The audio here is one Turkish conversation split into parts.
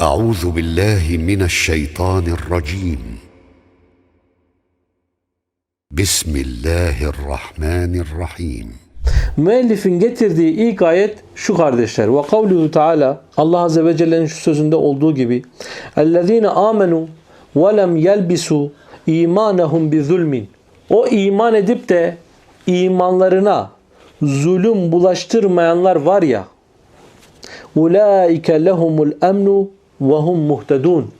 أعوذ بالله من الشيطان الرجيم بسم الله الرحمن الرحيم Müellifin getirdiği ilk ayet şu kardeşler. Ve kavluhu Teala Allah Azze ve Celle'nin şu sözünde olduğu gibi اَلَّذ۪ينَ آمَنُوا وَلَمْ يَلْبِسُوا اِيمَانَهُمْ بِظُلْمٍ O iman edip de imanlarına zulüm bulaştırmayanlar var ya اُولَٰئِكَ لَهُمُ الْاَمْنُ vahum muhtedun.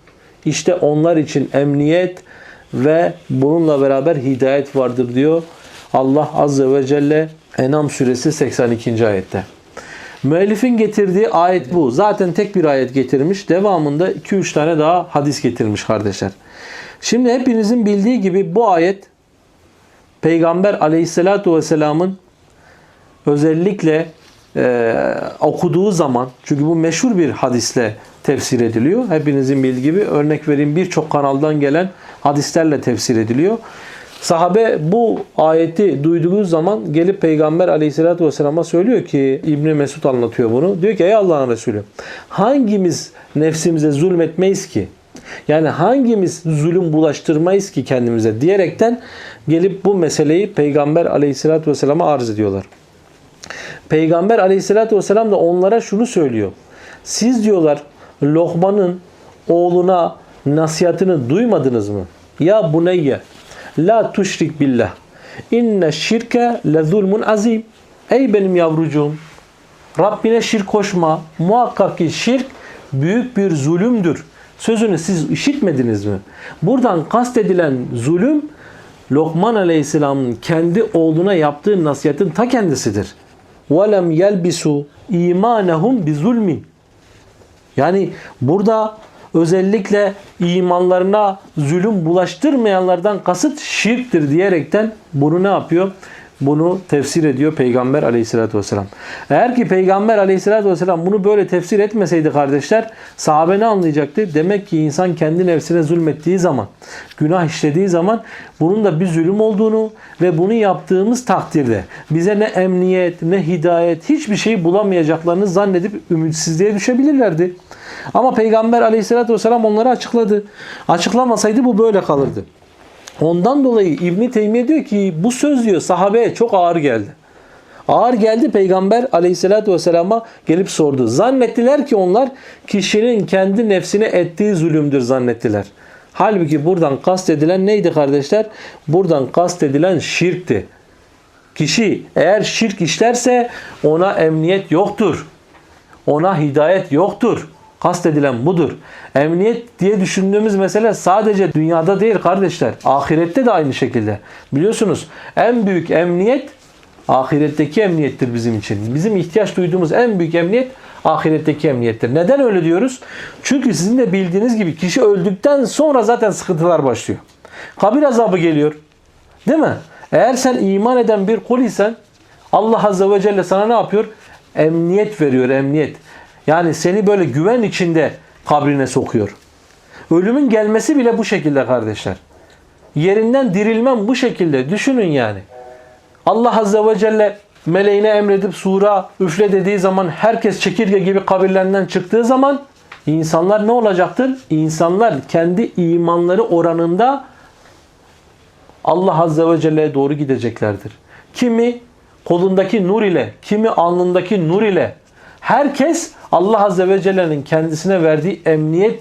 İşte onlar için emniyet ve bununla beraber hidayet vardır diyor Allah Azze ve Celle Enam suresi 82. ayette. Müellifin getirdiği ayet bu. Zaten tek bir ayet getirmiş. Devamında 2-3 tane daha hadis getirmiş kardeşler. Şimdi hepinizin bildiği gibi bu ayet Peygamber aleyhissalatu vesselamın özellikle e, okuduğu zaman çünkü bu meşhur bir hadisle tefsir ediliyor. Hepinizin bildiği gibi örnek vereyim birçok kanaldan gelen hadislerle tefsir ediliyor. Sahabe bu ayeti duyduğu zaman gelip Peygamber aleyhissalatü vesselama söylüyor ki İbni Mesud anlatıyor bunu. Diyor ki ey Allah'ın Resulü hangimiz nefsimize zulmetmeyiz ki? Yani hangimiz zulüm bulaştırmayız ki kendimize diyerekten gelip bu meseleyi Peygamber aleyhissalatü vesselama arz ediyorlar. Peygamber aleyhissalatü vesselam da onlara şunu söylüyor. Siz diyorlar Lokman'ın oğluna nasihatini duymadınız mı? Ya buneyye la tuşrik billah. İnne şirke le zulmun azim. Ey benim yavrucuğum Rabbine şirk koşma. Muhakkak ki şirk büyük bir zulümdür. Sözünü siz işitmediniz mi? Buradan kastedilen zulüm Lokman Aleyhisselam'ın kendi oğluna yaptığı nasihatin ta kendisidir. وَلَمْ يَلْبِسُوا اِيمَانَهُمْ بِظُلْمٍ yani burada özellikle imanlarına zulüm bulaştırmayanlardan kasıt şirktir diyerekten bunu ne yapıyor? Bunu tefsir ediyor Peygamber aleyhissalatü vesselam. Eğer ki Peygamber aleyhissalatü vesselam bunu böyle tefsir etmeseydi kardeşler sahabe ne anlayacaktı? Demek ki insan kendi nefsine zulmettiği zaman, günah işlediği zaman bunun da bir zulüm olduğunu ve bunu yaptığımız takdirde bize ne emniyet ne hidayet hiçbir şey bulamayacaklarını zannedip ümitsizliğe düşebilirlerdi. Ama Peygamber aleyhissalatü vesselam onları açıkladı. Açıklamasaydı bu böyle kalırdı. Ondan dolayı İbn Teymiye diyor ki bu söz diyor sahabeye çok ağır geldi. Ağır geldi Peygamber aleyhissalatü vesselama gelip sordu. Zannettiler ki onlar kişinin kendi nefsine ettiği zulümdür zannettiler. Halbuki buradan kastedilen neydi kardeşler? Buradan kastedilen şirkti. Kişi eğer şirk işlerse ona emniyet yoktur. Ona hidayet yoktur. Kastedilen budur. Emniyet diye düşündüğümüz mesele sadece dünyada değil kardeşler. Ahirette de aynı şekilde. Biliyorsunuz en büyük emniyet ahiretteki emniyettir bizim için. Bizim ihtiyaç duyduğumuz en büyük emniyet ahiretteki emniyettir. Neden öyle diyoruz? Çünkü sizin de bildiğiniz gibi kişi öldükten sonra zaten sıkıntılar başlıyor. Kabir azabı geliyor. Değil mi? Eğer sen iman eden bir kul isen Allah Azze ve Celle sana ne yapıyor? Emniyet veriyor, emniyet. Yani seni böyle güven içinde kabrine sokuyor. Ölümün gelmesi bile bu şekilde kardeşler. Yerinden dirilmem bu şekilde. Düşünün yani. Allah Azze ve Celle meleğine emredip sura üfle dediği zaman herkes çekirge gibi kabirlerinden çıktığı zaman insanlar ne olacaktır? İnsanlar kendi imanları oranında Allah Azze ve Celle'ye doğru gideceklerdir. Kimi kolundaki nur ile, kimi alnındaki nur ile herkes Allah Azze ve Celle'nin kendisine verdiği emniyet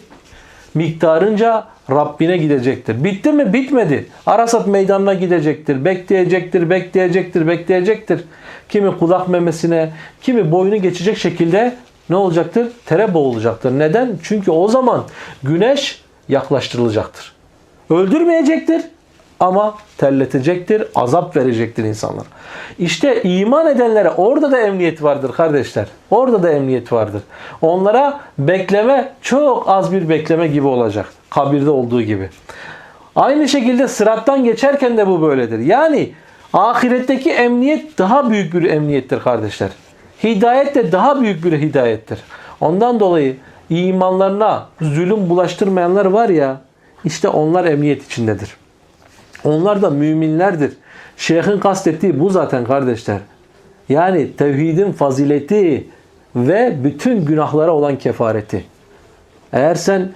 miktarınca Rabbine gidecektir. Bitti mi? Bitmedi. Arasat meydanına gidecektir. Bekleyecektir, bekleyecektir, bekleyecektir. Kimi kulak memesine, kimi boynu geçecek şekilde ne olacaktır? Tere boğulacaktır. Neden? Çünkü o zaman güneş yaklaştırılacaktır. Öldürmeyecektir ama terletecektir, azap verecektir insanlar. İşte iman edenlere orada da emniyet vardır kardeşler. Orada da emniyet vardır. Onlara bekleme çok az bir bekleme gibi olacak. Kabirde olduğu gibi. Aynı şekilde sırattan geçerken de bu böyledir. Yani ahiretteki emniyet daha büyük bir emniyettir kardeşler. Hidayet de daha büyük bir hidayettir. Ondan dolayı imanlarına zulüm bulaştırmayanlar var ya işte onlar emniyet içindedir. Onlar da müminlerdir. Şeyh'in kastettiği bu zaten kardeşler. Yani tevhidin fazileti ve bütün günahlara olan kefareti. Eğer sen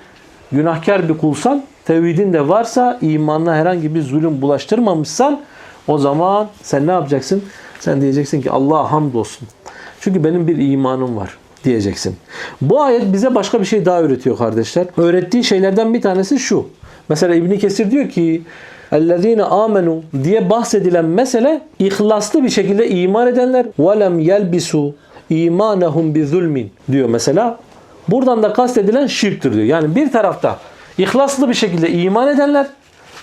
günahkar bir kulsan, tevhidin de varsa, imanına herhangi bir zulüm bulaştırmamışsan o zaman sen ne yapacaksın? Sen diyeceksin ki Allah'a hamdolsun. Çünkü benim bir imanım var diyeceksin. Bu ayet bize başka bir şey daha öğretiyor kardeşler. Öğrettiği şeylerden bir tanesi şu. Mesela İbn Kesir diyor ki اَلَّذ۪ينَ amenu diye bahsedilen mesele ihlaslı bir şekilde iman edenler وَلَمْ يَلْبِسُوا imanahum bi zulmin diyor mesela. Buradan da kastedilen şirktir diyor. Yani bir tarafta ihlaslı bir şekilde iman edenler,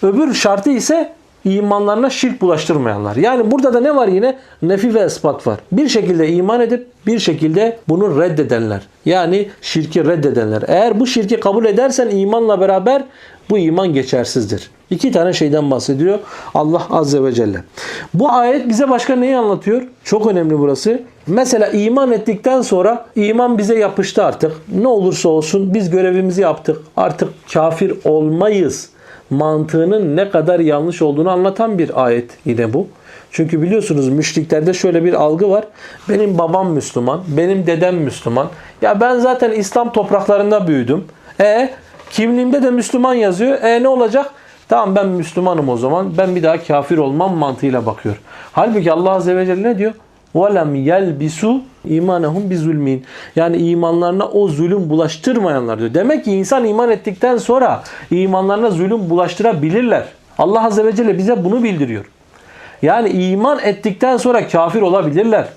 öbür şartı ise imanlarına şirk bulaştırmayanlar. Yani burada da ne var yine? Nefi ve ispat var. Bir şekilde iman edip bir şekilde bunu reddedenler. Yani şirki reddedenler. Eğer bu şirki kabul edersen imanla beraber bu iman geçersizdir. İki tane şeyden bahsediyor Allah Azze ve Celle. Bu ayet bize başka neyi anlatıyor? Çok önemli burası. Mesela iman ettikten sonra iman bize yapıştı artık. Ne olursa olsun biz görevimizi yaptık. Artık kafir olmayız mantığının ne kadar yanlış olduğunu anlatan bir ayet yine bu. Çünkü biliyorsunuz müşriklerde şöyle bir algı var. Benim babam Müslüman, benim dedem Müslüman. Ya ben zaten İslam topraklarında büyüdüm. E kimliğimde de Müslüman yazıyor. E ne olacak? Tamam ben Müslümanım o zaman. Ben bir daha kafir olmam mantığıyla bakıyor. Halbuki Allah Azze ve Celle ne diyor? وَلَمْ يَلْبِسُوا imanahum bi zulmin. Yani imanlarına o zulüm bulaştırmayanlar diyor. Demek ki insan iman ettikten sonra imanlarına zulüm bulaştırabilirler. Allah Azze ve Celle bize bunu bildiriyor. Yani iman ettikten sonra kafir olabilirler.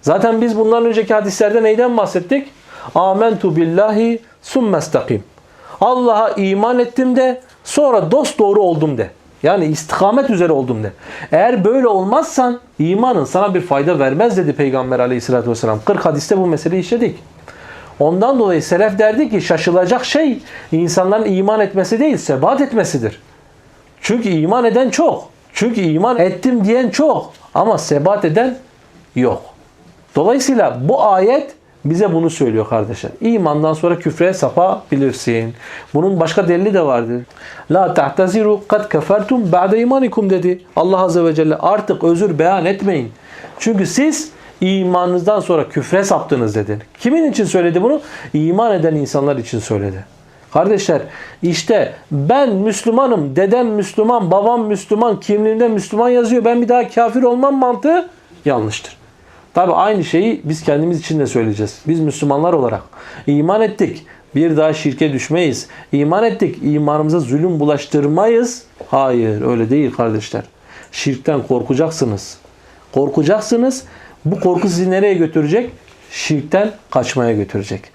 Zaten biz bundan önceki hadislerde neyden bahsettik? Amentu billahi summestakim. Allah'a iman ettim de sonra dost doğru oldum de. Yani istikamet üzere oldum de. Eğer böyle olmazsan imanın sana bir fayda vermez dedi Peygamber aleyhissalatü vesselam. 40 hadiste bu meseleyi işledik. Ondan dolayı selef derdi ki şaşılacak şey insanların iman etmesi değil sebat etmesidir. Çünkü iman eden çok. Çünkü iman ettim diyen çok. Ama sebat eden yok. Dolayısıyla bu ayet bize bunu söylüyor kardeşler. İmandan sonra küfre sapabilirsin. Bunun başka delili de vardır. La ta'taziru kad kefertum ba'de imanikum dedi. Allah Azze ve Celle artık özür beyan etmeyin. Çünkü siz imanınızdan sonra küfre saptınız dedi. Kimin için söyledi bunu? İman eden insanlar için söyledi. Kardeşler işte ben Müslümanım, dedem Müslüman, babam Müslüman, kimliğimde Müslüman yazıyor. Ben bir daha kafir olmam mantığı yanlıştır. Tabi aynı şeyi biz kendimiz için de söyleyeceğiz. Biz Müslümanlar olarak iman ettik. Bir daha şirke düşmeyiz. İman ettik. imanımıza zulüm bulaştırmayız. Hayır öyle değil kardeşler. Şirkten korkacaksınız. Korkacaksınız. Bu korku sizi nereye götürecek? Şirkten kaçmaya götürecek.